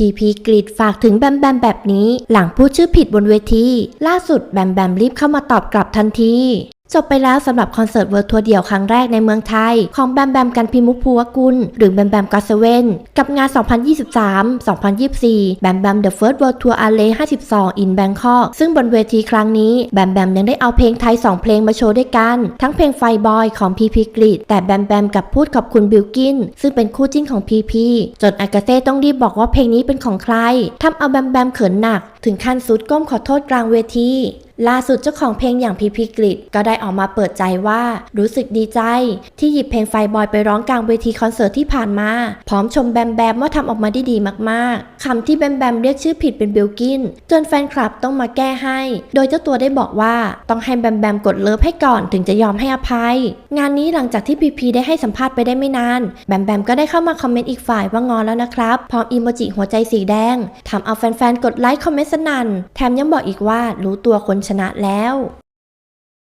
พีพีกรีดฝากถึงแบมแบมแบบนี้ หลังพูดชื่อผิดบนเวที ล่าสุดแบมแบมรีบเข้ามาตอบกลับทันที จบไปแล้วสำหรับคอนเสิร์ตเวิร์ทัวร์เดี่ยวครั้งแรกในเมืองไทย ของแบมแบมกันพิมุกภูวกุล หรือแบมแบมกัสเวนกับงาน 2023-2024 แบมแบม The First World Tour Alley 52 in Bangkok ซึ่งบนเวทีครั้งนี้แบมแบมยังได้เอาเพลงไทย 2 เพลงมาโชว์ด้วยกัน ทั้งเพลงไฟบอยของพีพีกรีดแต่แบมแบมกับพูดขอบคุณบิลกิน ซึ่งเป็นคู่จิ้นของพีพีจนอากาเซ่ต้องรีบบอกว่าเพลงนี้เป็นของใครทำเอาแบมแบมเขินหนักถึงขั้นสุดก้มขอโทษกลางเวทีล่าสุดเจ้าของเพลงอย่างพีพีกริดก็ได้ออกมาเปิดใจว่า รู้สึกดีใจ ที่หยิบเพลงไฟบอยไปร้องกลางเวทีคอนเสิร์ตที่ผ่านมา พร้อมชมแบมแบมว่าทำออกมาได้ดีมากๆคำที่แบมแบมเรียกชื่อผิดเป็นบิลกินจนแฟนคลับต้องมาแก้ให้ โดยเจ้าตัวได้บอกว่าต้องให้แบมแบมกดเลิฟให้ก่อนถึงจะยอมให้อภัย งานนี้หลังจากที่พีพีได้ให้สัมภาษณ์ไปได้ไม่นานแบมแบมก็ได้เข้ามาคอมเมนต์อีกฝ่ายว่างอนแล้วนะครับพร้อมอีโมจิหัวใจสีแดงทำเอาแฟนๆกดไลค์คอมเมนต์สนั่น แถมยังบอกอีกว่ารู้ตัวคนชนะแล้ว